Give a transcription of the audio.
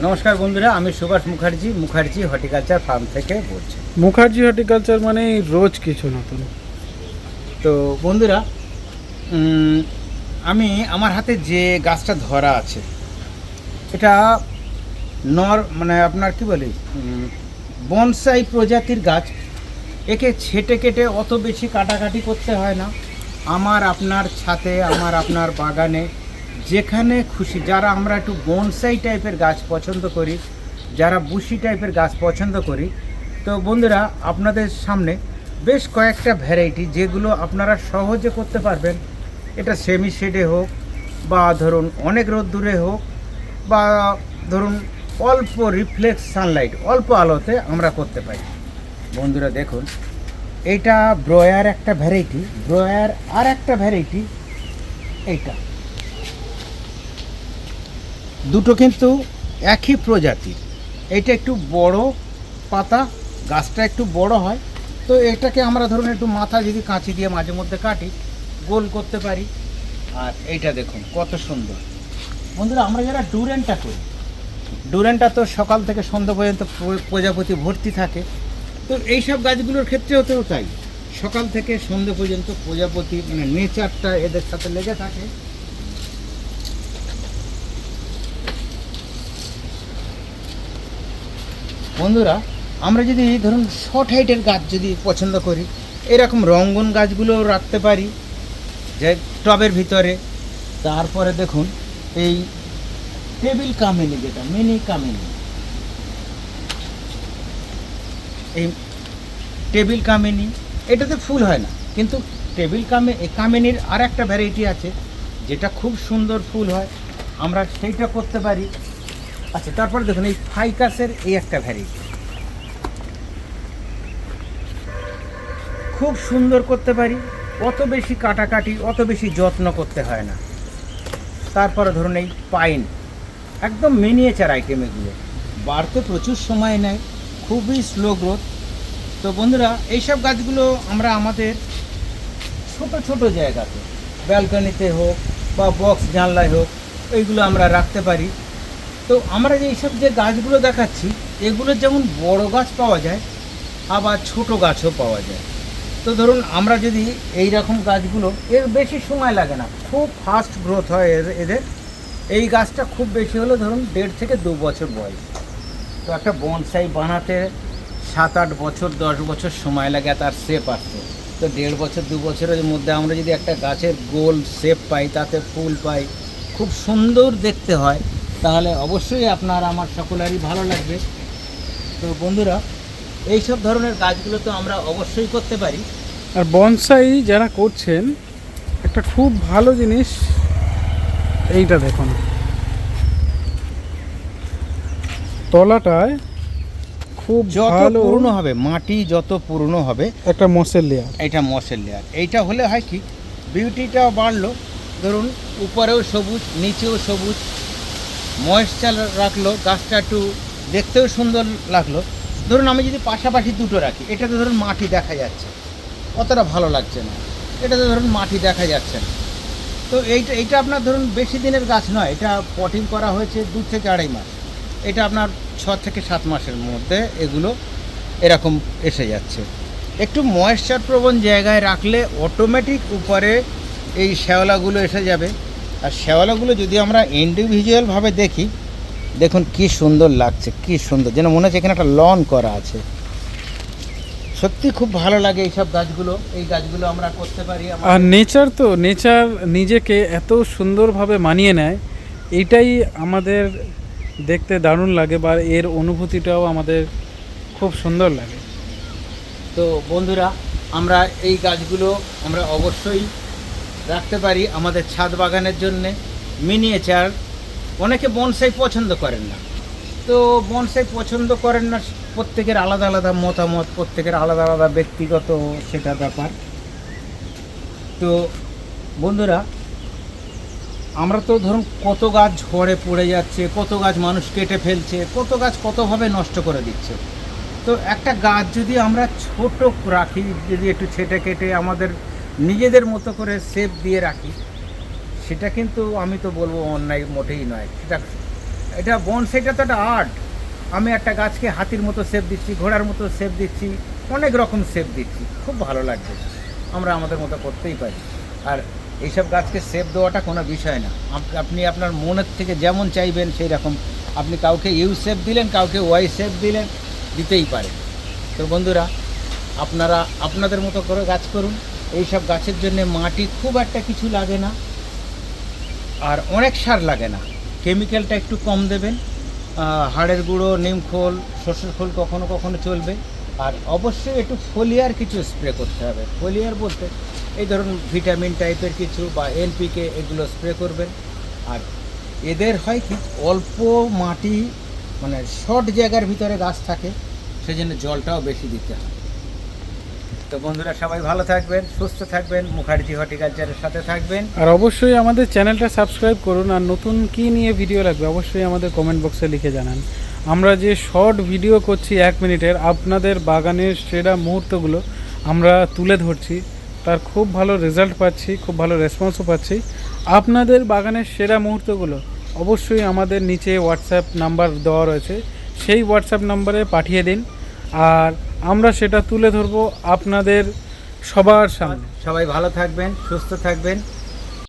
নমস্কার বন্ধুরা আমি সুভাষ মুখার্জি মুখার্জি হর্টিকালচার ফার্ম থেকে বলছি। মুখার্জি হর্টিকালচার মানে রোজ কিছু নতুন। তো বন্ধুরা আমি আমার হাতে যে গাছটা ধরা আছে এটা নর মানে আপনার কি বলি বনসাই প্রজাতির গাছ। একে ছেটে কেটে অত বেশি কাটাকাটি করতে হয় না। আমার আপনার ছাতে আমার আপনার বাগানে যেখানে খুশি, যারা আমরা একটু বনসাই টাইপের গাছ পছন্দ করি, যারা বুশি টাইপের গাছ পছন্দ করি, তো বন্ধুরা, আপনাদের সামনে বেশ কয়েকটা ভ্যারাইটি যেগুলো আপনারা সহজে করতে পারবেন। এটা সেমি শেডে হোক বা ধরুন অনেক রোদ্দুরে হোক বা ধরুন অল্প রিফ্লেক্স সানলাইট অল্প আলোতে আমরা করতে পারি। বন্ধুরা, দেখুন, এটা ব্রয়ার একটা ভ্যারাইটি ব্রয়ার আর একটা ভ্যারাইটি এইটা। দুটো কিন্তু একই প্রজাতির। এটা একটু বড় পাতা, গাছটা একটু বড় হয়। তো এটাকে আমরা ধরুন একটু মাথা যদি কাঁচি দিয়ে মাঝে মধ্যে কাটি, গোল করতে পারি। আর এইটা দেখুন, কত সুন্দর। বন্ধুরা, আমরা যারা ডুরেনটা করি, ডুরেনটা তো সকাল থেকে সন্ধ্যা পর্যন্ত প্রজাপতি ভর্তি থাকে। তো এইসব গাছগুলোর ক্ষেত্রেও তো তাই। সকাল থেকে সন্ধ্যে পর্যন্ত প্রজাপতি মানে নেচারটা এদের সাথে লেগে থাকে। বন্ধুরা, আমরা যদি ধরুন শর্ট হাইটের গাছ যদি পছন্দ করি, এরকম রঙ্গন গাছগুলো রাখতে পারি, যে টবের ভিতরে। তারপরে দেখুন, এই টেবিল কামিনি যেটা মিনি কামিনি এই টেবিল কামিনি এটাতে ফুল হয় না, কিন্তু টেবিল কামে কামিনির আর একটা ভ্যারাইটি আছে, যেটা খুব সুন্দর ফুল হয়। আমরা সেইটা করতে পারি। আচ্ছা তারপরে দেখুন, এই ফাইকাসের এই একটা ভ্যারাইটি খুব সুন্দর করতে পারি, অত বেশি কাটাকাটি, অত বেশি যত্ন করতে হয় না। তারপরে ধরুন এই পাইন, একদম মিনিয়েচার আইটেম এগুলো। বাড়তে প্রচুর সময় নেয়, খুবই স্লো গ্রোথ তো বন্ধুরা, এইসব গাছগুলো আমরা আমাদের ছোট ছোট জায়গাতে ব্যালকনিতে হোক বা বক্স জানলায় হোক, এইগুলো আমরা রাখতে পারি। তো আমরা যে এইসব যে গাছগুলো দেখাচ্ছি, এগুলোর যেমন বড় গাছ পাওয়া যায়, আবার ছোট গাছও পাওয়া যায়। তো ধরুন আমরা যদি এই রকম গাছগুলো, এর বেশি সময় লাগে না, খুব ফাস্ট গ্রোথ হয় এদের। এই গাছটা খুব বেশি হলো ধরুন দেড় থেকে দু বছর বয়স। তো একটা বনসাই বানাতে সাত আট বছর, দশ বছর সময় লাগে তার শেপ আসতে। তো দেড় বছর, দু বছরের মধ্যে আমরা যদি একটা গাছের গোল শেপ পাই, তাতে ফুল পাই, খুব সুন্দর দেখতে হয়। তাহলে অবশ্যই আপনার আমার সকলেরই ভালো লাগবে। তো বন্ধুরা এই সব ধরনের গাছগুলো তো আমরা অবশ্যই করতে পারি। আর বনসাই যারা করছেন একটা খুব ভালো জিনিস এইটা দেখুন। তলাটায় খুব যত ভালো পুরনো হবে মাটি যত পুরনো হবে একটা মসের লেয়ার এটা মসের লেয়ার এইটা হলে হয় কি বিউটিটাও বাড়লো। ধরুন উপরেও সবুজ নিচেও সবুজ ময়েশ্চার রাখল, গাছটা একটু দেখতেও সুন্দর লাগল। ধরুন আমি যদি পাশাপাশি দুটো রাখি, এটাতে ধরুন মাটি দেখা যাচ্ছে। অতটা ভালো লাগছে না। এটাতে ধরুন মাটি দেখা যাচ্ছে না। তো এইটা এইটা আপনার ধরুন বেশি দিনের গাছ নয়, এটা পটিং করা হয়েছে দু থেকে আড়াই মাস। এটা আপনার ছ থেকে সাত মাসের মধ্যে এগুলো এরকম এসে যাচ্ছে। একটু ময়েশ্চার প্রবণ জায়গায় রাখলে অটোমেটিক উপরে এই শ্যাওলাগুলো এসে যাবে। আর শ্যাওলাগুলো যদি আমরা ইন্ডিভিজুয়ালভাবে দেখি দেখুন কি সুন্দর লাগছে কি সুন্দর যেন মনে হচ্ছে এখানে একটা লন করা আছে। সত্যি খুব ভালো লাগে এইসব গাছগুলো এই গাছগুলো আমরা করতে পারি আর নেচার তো নেচার নিজেকে এত সুন্দরভাবে মানিয়ে নেয় এইটাই আমাদের দেখতে দারুণ লাগে বা এর অনুভূতিটাও আমাদের খুব সুন্দর লাগে। তো বন্ধুরা আমরা এই গাছগুলো আমরা অবশ্যই রাখতে পারি আমাদের ছাদ বাগানের জন্যে। মিনিয়েচার অনেকে বনসাই পছন্দ করেন না। তো বনসাই পছন্দ করেন না, প্রত্যেকের আলাদা আলাদা মতামত, প্রত্যেকের আলাদা আলাদা ব্যক্তিগত সেটা ব্যাপার। তো বন্ধুরা, আমরা তো ধরুন কত গাছ ঝড়ে পড়ে যাচ্ছে, কত গাছ মানুষ কেটে ফেলছে, কত গাছ কতভাবে নষ্ট করে দিচ্ছে। তো একটা গাছ যদি আমরা ছোট রাখি, যদি একটু ছেটে কেটে আমাদের নিজেদের মতো করে শেপ দিয়ে রাখি, সেটা কিন্তু আমি তো বলব অন্যায় মোটেই নয়। সেটা, এটা বনসাইটা তো একটা আর্ট আমি একটা গাছকে হাতির মতো সেপ দিচ্ছি, ঘোড়ার মতো সেপ দিচ্ছি, অনেক রকম সেপ দিচ্ছি, খুব ভালো লাগবে। আমরা আমাদের মতো করতেই পারি। আর এইসব গাছকে সেপ দেওয়াটা কোনো বিষয় না। আপনি আপনার মনের থেকে যেমন চাইবেন সেই রকম আপনি কাউকে ইউ সেপ দিলেন, কাউকে ওয়াই সেপ দিলেন, দিতেই পারেন। তো বন্ধুরা, আপনারা, আপনাদের মতো করে গাছ করুন। এইসব গাছের জন্য মাটি খুব একটা কিছু লাগে না, আর অনেক সার লাগে না। কেমিক্যালটা একটু কম দেবেন। হাড়ের গুঁড়ো নিমখোল সর্ষের খোল কখনো কখনো চলবে। আর অবশ্যই একটু ফোলিয়ার কিছু স্প্রে করতে হবে। ফোলিয়ার বলতে এই ধরুন ভিটামিন টাইপের কিছু বা এনপিকে এগুলো স্প্রে করবেন। আর এদের হয় কি, অল্প মাটি মানে শর্ট জায়গার ভিতরে গাছ থাকে, সেজন্য জলটাও বেশি দিতে হয়। তো বন্ধুরা, সবাই ভালো থাকবেন, সুস্থ থাকবেন, মুখার্জি হর্টিকালচারের সাথে থাকবেন। আর অবশ্যই আমাদের চ্যানেলটা সাবস্ক্রাইব করুন আর নতুন কী নিয়ে ভিডিও লাগবে অবশ্যই আমাদের কমেন্ট বক্সে লিখে জানান। আমরা যে শর্ট ভিডিও করছি এক মিনিটের আপনাদের বাগানের সেরা মুহূর্তগুলো আমরা তুলে ধরছি। তার খুব ভালো রেজাল্ট পাচ্ছি, খুব ভালো রেসপন্সও পাচ্ছি। আপনাদের বাগানের সেরা মুহূর্তগুলো অবশ্যই আমাদের নিচে হোয়াটসঅ্যাপ নাম্বার দেওয়া রয়েছে। সেই হোয়াটসঅ্যাপ নাম্বারে পাঠিয়ে দিন। আর আমরা সেটা তুলে ধরবো আপনাদের সবার সামনে। সবাই ভালো থাকবেন সুস্থ থাকবেন।